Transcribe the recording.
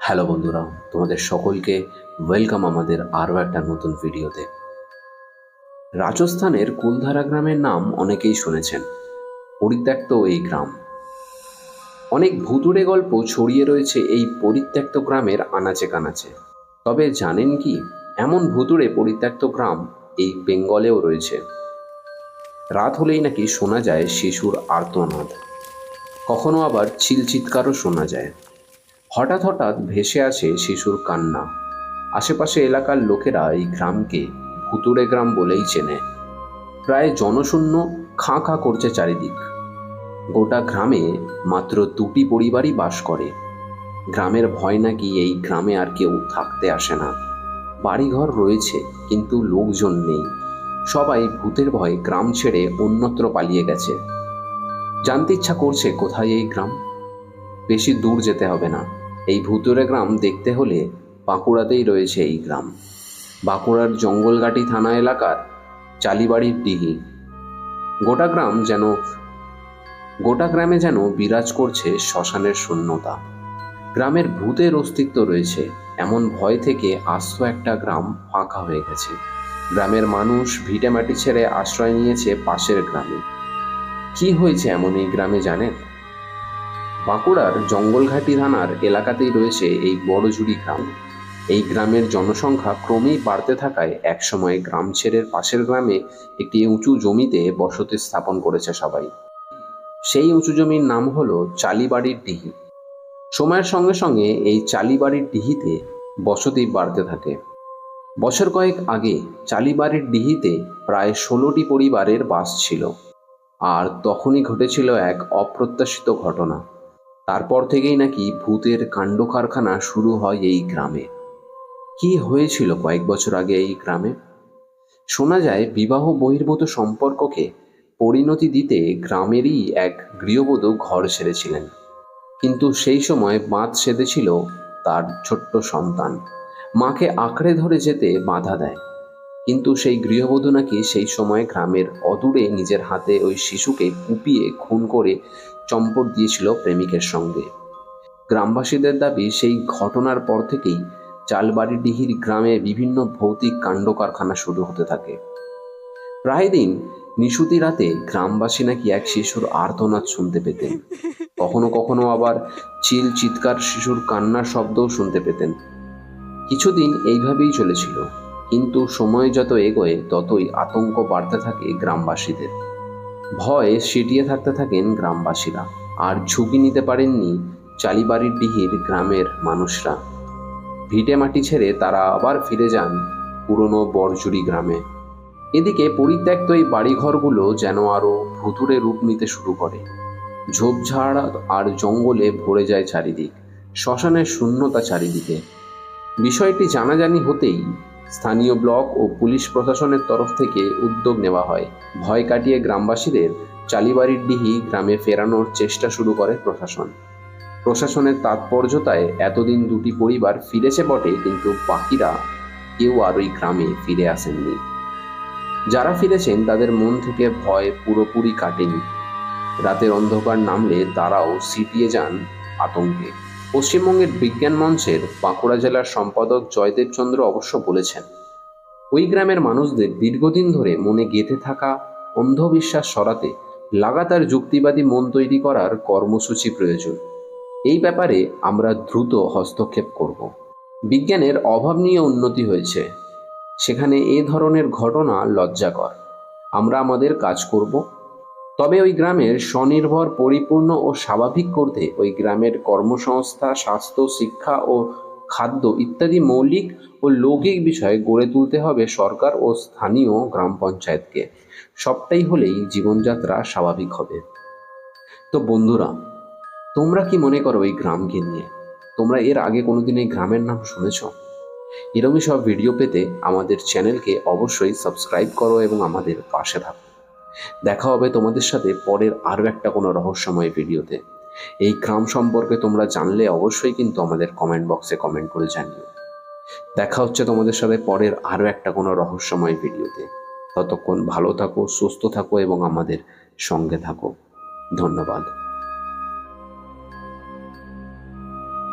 Hello বন্ধুরা, তোমাদের সকলকে ওয়েলকাম আমাদের আরও একটা নতুন ভিডিওতে। রাজস্থানের কুলধারা গ্রামের নাম অনেকেই শুনেছেন, পরিত্যক্ত এই গ্রাম। অনেক ভুতুড়ে গল্প ছড়িয়ে রয়েছে এই পরিত্যক্ত গ্রামের আনাচে কানাচে। তবে জানেন কি, এমন ভুতুড়ে পরিত্যক্ত গ্রাম এই বেঙ্গলেও রয়েছে। রাত হলেই নাকি শোনা যায় শিশুর আর্তনাদ। কখনো আবার চিলচিৎকারও শোনা যায়। হঠাৎ হঠাৎ ভেসে আসে শিশুর কান্না। আশেপাশে এলাকার লোকেরা এই গ্রামকে ভুতুড়ে গ্রাম বলেই চেনে। প্রায় জনশূন্য খাঁ খাঁ করছে চারিদিক। গোটা গ্রামে মাত্র দুটি পরিবারই বাস করে। গ্রামের ভয় নাকি এই গ্রামে আর কেউ থাকতে আসে না। বাড়িঘর রয়েছে, কিন্তু লোকজন নেই। সবাই ভূতের ভয়ে গ্রাম ছেড়ে অন্যত্র পালিয়ে গেছে। জানতে ইচ্ছা করছে, কোথায় এই গ্রাম? বেশি দূর যেতে হবে না। এই ভুতুরে গ্রাম দেখতে হলে বাঁকুড়াতেই রয়েছে এই গ্রাম। বাঁকুড়ার জঙ্গলঘাটি থানা এলাকার চালিবাড়ির ডিহি। গোটা গ্রাম যেন, গোটা গ্রামে যেন বিরাজ করছে শ্মশানের শূন্যতা। গ্রামের ভূতের অস্তিত্ব রয়েছে, এমন ভয় থেকে আস্ত একটা গ্রাম ফাঁকা হয়ে গেছে। গ্রামের মানুষ ভিটেমাটি ছেড়ে আশ্রয় নিয়েছে পাশের গ্রামে। কি হয়েছে এমন এই গ্রামে জানেন? বাঁকুড়ার জঙ্গলঘাটি থানার এলাকাতেই রয়েছে এই বড়ঝুড়ি গ্রাম। এই গ্রামের জনসংখ্যা ক্রমেই বাড়তে থাকায় একসময় গ্রাম ছেড়ে পাশের গ্রামে একটি উঁচু জমিতে বসতি স্থাপন করেছে সবাই। সেই উঁচু জমির নাম হলো চালিবাড়ির ডিহি। সময়ের সঙ্গে সঙ্গে এই চালিবাড়ির ডিহিতে বসতি বাড়তে থাকে। বছর কয়েক আগে চালিবাড়ির ডিহিতে প্রায় ষোলোটি পরিবারের বাস ছিল। আর তখনই ঘটেছিল এক অপ্রত্যাশিত ঘটনা। তারপর থেকেই নাকি ভূতের কাণ্ড কারখানা শুরু হয় এই গ্রামে। কি হয়েছিল কয়েক বছর আগে এই গ্রামে? শোনা যায়, বিবাহ বহির্ভূত সম্পর্ককে পরিণতি দিতে গ্রামেরই এক গৃহবধূ ঘর ছেড়েছিলেন কিন্তু সেই সময় বাঁধ সেধেছিল তার ছোট্ট সন্তান। মাকে আঁকড়ে ধরে যেতে বাধা দেয়। কিন্তু সেই গৃহবধূ নাকি সেই সময় গ্রামের অদূরে নিজের হাতে ওই শিশুকে কুপিয়ে খুন করে চম্পট দিয়েছিল প্রেমিকের সঙ্গে। গ্রামবাসীদের দাবি, সেই ঘটনার পর থেকেই চালবাড়িডিহির গ্রামে বিভিন্ন ভৌতিক কাণ্ড কারখানা শুরু হতে থাকে। প্রায় দিন নিশুতি রাতে গ্রামবাসী নাকি এক শিশুর আর্তনাদ শুনতে পেতেন। কখনো কখনো আবার চিল চিৎকার শিশুর কান্নার শব্দও শুনতে পেতেন। কিছুদিন এইভাবেই চলেছিল, কিন্তু সময় যত এগোয়, ততই আতঙ্ক বাড়তে থাকে গ্রামবাসীদের। ভয়ে সেটিয়ে থাকতে থাকেন গ্রামবাসীরা। আর ঝুঁকি নিতে পারেননি চালিবাড়ির ডিহির গ্রামের মানুষরা। ভিটে মাটি ছেড়ে তারা আবার ফিরে যান পুরনো বরজুড়ি গ্রামে। এদিকে পরিত্যক্ত এই বাড়িঘরগুলো যেন আরও ভুতুরে রূপ নিতে শুরু করে। ঝোপঝাড় আর জঙ্গলে ভরে যায় চারিদিক, শ্মশানের শূন্যতা চারিদিকে। বিষয়টি জানাজানি হতেই স্থানীয় ব্লক ও পুলিশ প্রশাসনের তরফ থেকে উদ্যোগ নেওয়া হয়। ভয় কাটিয়ে গ্রামবাসীদের চালিবাড়ির ডিহি গ্রামে ফেরানোর চেষ্টা শুরু করে প্রশাসন। প্রশাসনের তাৎপর্যতায় এতদিন দুটি পরিবার ফিরেছে বটে, কিন্তু বাকিরা কেউ আর ওই গ্রামে ফিরে আসেননি। যারা ফিরেছেন, তাদের মন থেকে ভয় পুরোপুরি কাটেনি। রাতের অন্ধকার নামলে তারাও সিটিয়ে যান আতঙ্কে। পশ্চিমবঙ্গের বিজ্ঞান মঞ্চের বাঁকুড়া জেলার সম্পাদক জয়দেব চন্দ্র অবশ্য বলেছেন, ওই গ্রামের মানুষদের দীর্ঘদিন ধরে মনে গেঁথে থাকা অন্ধবিশ্বাস সরাতে লাগাতার যুক্তিবাদী মন তৈরি করার কর্মসূচি প্রয়োজন। এই ব্যাপারে আমরা দ্রুত হস্তক্ষেপ করব। বিজ্ঞানের অভাবনীয় উন্নতি হয়েছে। সেখানে এ ধরনের ঘটনা লজ্জাকর। আমরা আমাদের কাজ করব তবে ওই গ্রামের স্বনির্ভর, পরিপূর্ণ ও স্বাভাবিক করতে ওই গ্রামের কর্মসংস্থা, স্বাস্থ্য, শিক্ষা ও খাদ্য ইত্যাদি মৌলিক ও লৌকিক বিষয় গড়ে তুলতে হবে সরকার ও স্থানীয় গ্রাম পঞ্চায়েতকে। সবটাই হলেই জীবনযাত্রা স্বাভাবিক হবে। তো বন্ধুরা, তোমরা কি মনে করো এই গ্রামকে নিয়ে? তোমরা এর আগে কোনোদিন এই গ্রামের নাম শুনেছ? এরকমই সব ভিডিও পেতে আমাদের চ্যানেলকে অবশ্যই সাবস্ক্রাইব করো এবং আমাদের পাশে থাকো। দেখা হবে তোমাদের সাথে পরের আরও একটা কোনো রহস্যময় ভিডিওতে। এই গ্রাম সম্পর্কে তোমরা জানলে অবশ্যই কিন্তু আমাদের কমেন্ট বক্সে কমেন্ট করে জানিও। দেখা হচ্ছে তোমাদের সাথে পরের আরও একটা কোনো রহস্যময় ভিডিওতে। ততক্ষণ ভালো থাকো, সুস্থ থাকো এবং আমাদের সঙ্গে থাকো। ধন্যবাদ।